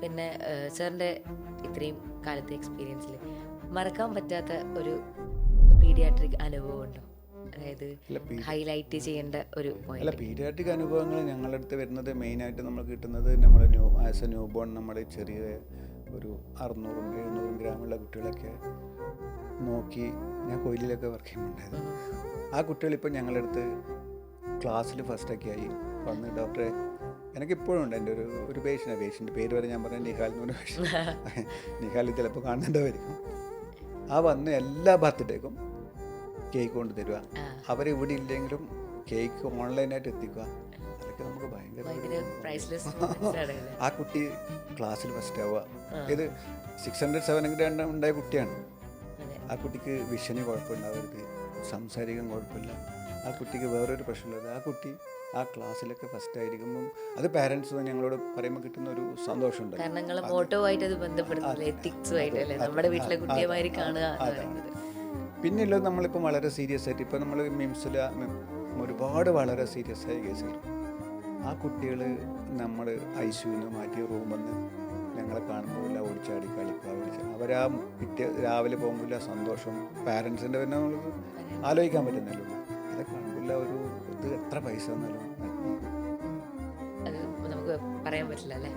പിന്നെ സാറിന്റെ ഇത്രയും കാലത്തെ എക്സ്പീരിയൻസിൽ മറക്കാൻ പറ്റാത്ത ഒരു പീഡിയാട്രിക് അനുഭവം ഉണ്ടോ അതായത് ഹൈലൈറ്റ് ചെയ്യേണ്ട ഒരു അല്ല പീഡിയാട്രിക് അനുഭവങ്ങൾ ഞങ്ങളുടെ അടുത്ത് വരുന്നത് മെയിനായിട്ട് നമ്മൾ കിട്ടുന്നത് നമ്മൾ new as a newborn നമ്മുടെ ചെറിയ ഒരു അറുന്നൂറും എഴുന്നൂറും ഗ്രാമുള്ള കുട്ടികളൊക്കെ നോക്കി ഞാൻ കൊയിലിലൊക്കെ വർക്ക് ചെയ്യുന്നുണ്ടായിരുന്നു. ആ കുട്ടികളിപ്പോൾ ഞങ്ങളുടെ അടുത്ത് ക്ലാസ്സിൽ ഫസ്റ്റൊക്കെ ആയി വന്ന് ഡോക്ടറെ എനിക്കിപ്പോഴും ഉണ്ട് എന്റെ ഒരു ഒരു പേഷ്യന്റ് പേഷ്യന്റ് പേര് വരെ ഞാൻ പറഞ്ഞ നിഹാൽ എന്ന് പറഞ്ഞ പേഷ്യന്റ് നിഹാൽ ചിലപ്പോൾ കാണുന്നുണ്ടായിരിക്കും ആ വന്ന് എല്ലാ ബർത്ത്ഡേക്കും കേക്ക് കൊണ്ട് തരിക. അവരിവിടെ ഇല്ലെങ്കിലും കേക്ക് ഓൺലൈനായിട്ട് എത്തിക്കുക. അതൊക്കെ നമുക്ക് ഭയങ്കര ആ കുട്ടി ക്ലാസ്സിൽ ഫസ്റ്റ് ആവുക. ഇത് സിക്സ് ഹൺഡ്രഡ് സെവൻ ഹൺഡ്രഡ് ഉണ്ടായ കുട്ടിയാണ്. ആ കുട്ടിക്ക് വിഷന് കുഴപ്പമുണ്ടാവരുത് സംസാരിക്കാൻ കുഴപ്പമില്ല. ആ കുട്ടിക്ക് വേറൊരു പ്രശ്നമുള്ളത് ആ കുട്ടി ആ ക്ലാസ്സിലൊക്കെ ഫസ്റ്റ് ആയിരിക്കുമ്പം അത് പാരൻസ് ഞങ്ങളോട് പറയുമ്പോൾ കിട്ടുന്ന ഒരു കാരണം നിങ്ങൾ ആയിട്ട് അത് ബന്ധപ്പെടുന്നില്ല എത്തിക്സുമായിട്ട് അല്ലേ നമ്മുടെ വീട്ടിലെ കാണുക പിന്നെയുള്ളത് നമ്മളിപ്പം വളരെ സീരിയസ് ആയിട്ട് ഇപ്പം നമ്മൾ മിംസിൽ ഒരുപാട് വളരെ സീരിയസ് ആയ കേസുകൾ ആ കുട്ടികൾ നമ്മൾ ഐ സിയുന്ന് മാറ്റിയ റൂമിൽ നിന്ന് ഞങ്ങളെ കാണുമ്പോൾ ഓടിച്ചാടി കളിക്കുക ഓടിച്ചാടി അവരാ പിറ്റേ രാവിലെ പോകുമ്പോൾ സന്തോഷം പാരൻസിന്റെ പിന്നെ നമ്മൾ ആലോചിക്കാൻ പറ്റുന്നല്ലോ അതൊക്കെ കാണുമ്പോൾ ഒരു ഇത് എത്ര പൈസ എന്നാലും അത് നമുക്ക് പറയാൻ പറ്റില്ല അല്ലേ?